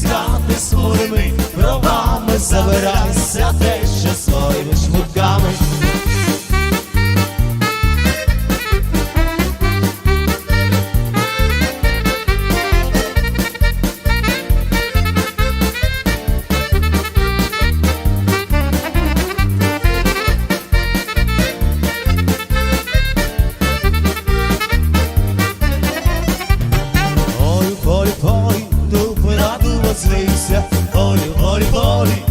святи смурими, правами забирайся ти. amores